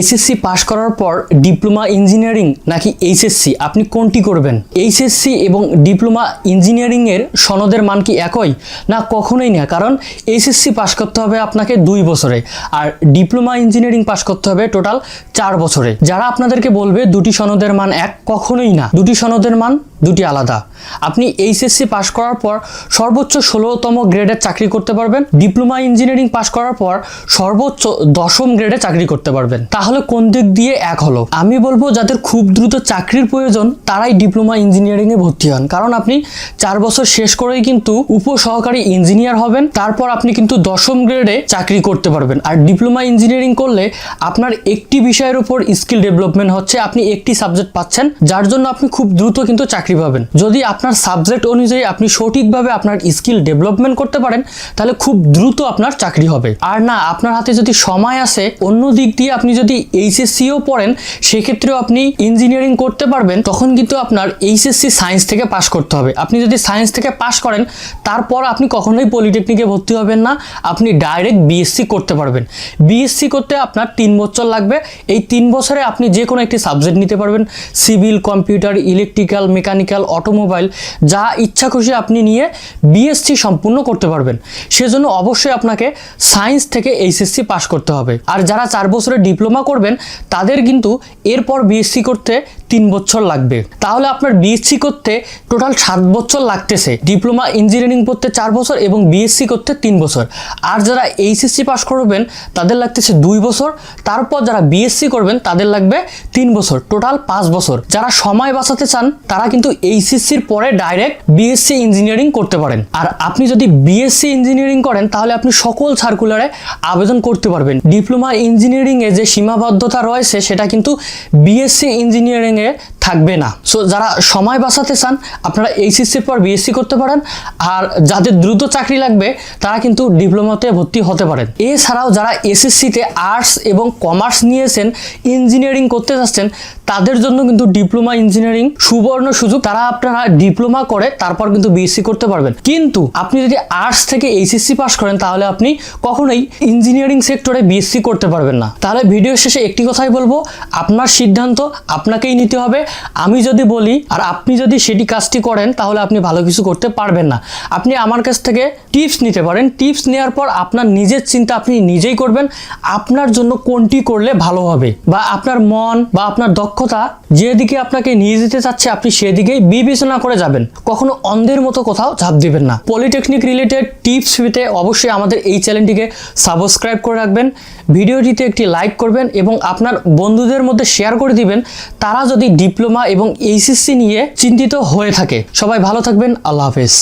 SSC পাশ করার পর diploma engineering নাকি এইচএসসি আপনি কোনটি করবেন? এইচএসসি এবং ডিপ্লোমা ইঞ্জিনিয়ারিংয়ের সনদের মান কি একই? না, কখনোই না, কারণ এইচএসসি পাশ করতে হবে আপনাকে দুই বছরে আর ডিপ্লোমা ইঞ্জিনিয়ারিং পাশ করতে হবে টোটাল চার বছরে। যারা আপনাদেরকে বলবে দুটি সনদের মান এক, কখনোই না। দুটি সনদের মান দুটি আলাদা। আপনি এইচএসসি পাশ করার পর সর্বোচ্চ ষোলোতম গ্রেডের চাকরি করতে পারবেন। ডিপ্লোমা ইঞ্জিনিয়ারিং পাশ করার পর সর্বোচ্চ দশম গ্রেডে চাকরি করতে পারবেন। তাহলে কোন দিক দিয়ে এক হলো? আমি বলব যাদের খুব দ্রুত চাকরির প্রয়োজন, তারাই ডিপ্লোমা ইঞ্জিনিয়ারিংয়ে ভর্তি হন। কারণ আপনি চার বছর শেষ করেই কিন্তু উপসহকারী ইঞ্জিনিয়ার হবেন, তারপর আপনি কিন্তু দশম গ্রেডে চাকরি করতে পারবেন। আর ডিপ্লোমা ইঞ্জিনিয়ারিং করলে আপনার একটি বিষয়ের উপর স্কিল ডেভেলপমেন্ট হচ্ছে, আপনি একটি সাবজেক্ট পাচ্ছেন, যার জন্য আপনি খুব দ্রুত কিন্তু চাকরি পাবেন। যদি আপনার সাবজেক্ট অনুযায়ী আপনি সঠিকভাবে আপনার স্কিল ডেভেলপমেন্ট করতে পারেন, তাহলে খুব দ্রুত আপনার চাকরি হবে। আর না, আপনার হাতে যদি সময় আসে অন্য দিক দিয়ে আপনি যদি এইচএসসিও পড়েন, সেক্ষেত্রেও আপনি ইঞ্জিনিয়ারিং করতে পারবেন, তখন কিন্তু আপনার এইচএসসি সায়েন্স থেকে পাশ করতে হবে। আপনি যদি সায়েন্স থেকে পাশ করেন, তারপর আপনি কখনোই পলিটেকনিকে ভর্তি হবেন না, আপনি ডাইরেক্ট বিএসসি করতে পারবেন। বিএসসি করতে আপনার তিন বছর লাগবে। এই তিন বছরে আপনি যে কোনো একটি সাবজেক্ট নিতে পারবেন civil computer electrical mechanical automobile যা ইচ্ছা খুশি আপনি নিয়ে বিএসসি সম্পূর্ণ করতে পারবেন। সেজন্য অবশ্যই আপনাকে সায়েন্স থেকে এইচএসসি পাস করতে হবে। আর যারা চার বছরের ডিপ্লোমা করবেন, তাদের কিন্তু এরপর বিএসসি করতে তিন বছর লাগবে। তাহলে আপনার বিএসসি করতে টোটাল সাত বছর লাগতেছে। ডিপ্লোমা ইঞ্জিনিয়ারিং পড়তে চার বছর এবং বিএসসি করতে তিন বছর। আর যারা এইচএসসি পাস করবেন, তাদের লাগতেছে দুই বছর। তারপর যারা বিএসসি করবেন, তাদের লাগবে তিন বছর। টোটাল পাঁচ বছর। যারা সময় বাঁচাতে চান, তারা কিন্তু এইচএসসির পরে ডাইরেক্ট বিএসসি ইঞ্জিনিয়ারিং করতে পারেন। আর আপনি যদি বিএসসি ইঞ্জিনিয়ারিং করেন, তাহলে আপনি সকল সার্কুলারে আবেদন করতে পারবেন। ডিপ্লোমা ইঞ্জিনিয়ারিংয়ে যে সীমাবদ্ধতা রয়েছে, সেটা কিন্তু বিএসসি ইঞ্জিনিয়ারিংয়ে থাকবে না। সো যারা সময় বাঁচাতে চান, আপনারা এইচএসসির পর বিএসসি করতে পারেন। আর যাদের দ্রুত চাকরি লাগবে, তারা কিন্তু ডিপ্লোমাতে ভর্তি হতে পারেন। এছাড়াও যারা এসএসসিতে আর্টস এবং কমার্স নিয়েছেন ইঞ্জিনিয়ারিং করতে চাচ্ছেন তাদের জন্য কিন্তু ডিপ্লোমা ইঞ্জিনিয়ারিং সুবর্ণ সুযোগ। তারা আপনারা ডিপ্লোমা করে তারপর কিন্তু বিএসসি করতে পারবেন। কিন্তু আপনি যদি আর্টস থেকে এইচএসসি পাস করেন, তাহলে আপনি কখনোই ইঞ্জিনিয়ারিং সেক্টরে বিএসসি করতে পারবেন না। তাহলে ভিডিও শেষে একটি কথাই বলব, আপনার সিদ্ধান্ত আপনাকেই নিতে হবে। আমি যদি বলি আর আপনি যদি সেটি কাজটি করেন, তাহলে আপনি ভালো কিছু করতে পারবেন না। আপনি আমার কাছ থেকে টিপস নিতে পারেন। টিপস নেওয়ার পর আপনার নিজের চিন্তা আপনি নিজেই করবেন। আপনার জন্য কোনটি করলে ভালো হবে? বা আপনার মন বা আপনার দক্ষতা যেদিকে আপনাকে নিয়ে যেতে চাচ্ছে, আপনি সেদিকেই বিবেচনা করে যাবেন। কখনো অন্ধের মতো কোথাও ঝাঁপ দিবেন না। পলিটেকনিক রিলেটেড টিপস পেতে অবশ্যই আমাদের এই চ্যানেলটিকে সাবস্ক্রাইব করে রাখবেন। ভিডিওটিতে একটি লাইক করবেন এবং আপনার বন্ধুদের মধ্যে শেয়ার করে দিবেন। তারা যদি ডিপ্লোমা এবং এইচএসসি নিয়ে চিন্তিত হয়ে থাকে। সবাই ভালো থাকবেন। আল্লাহ হাফেজ।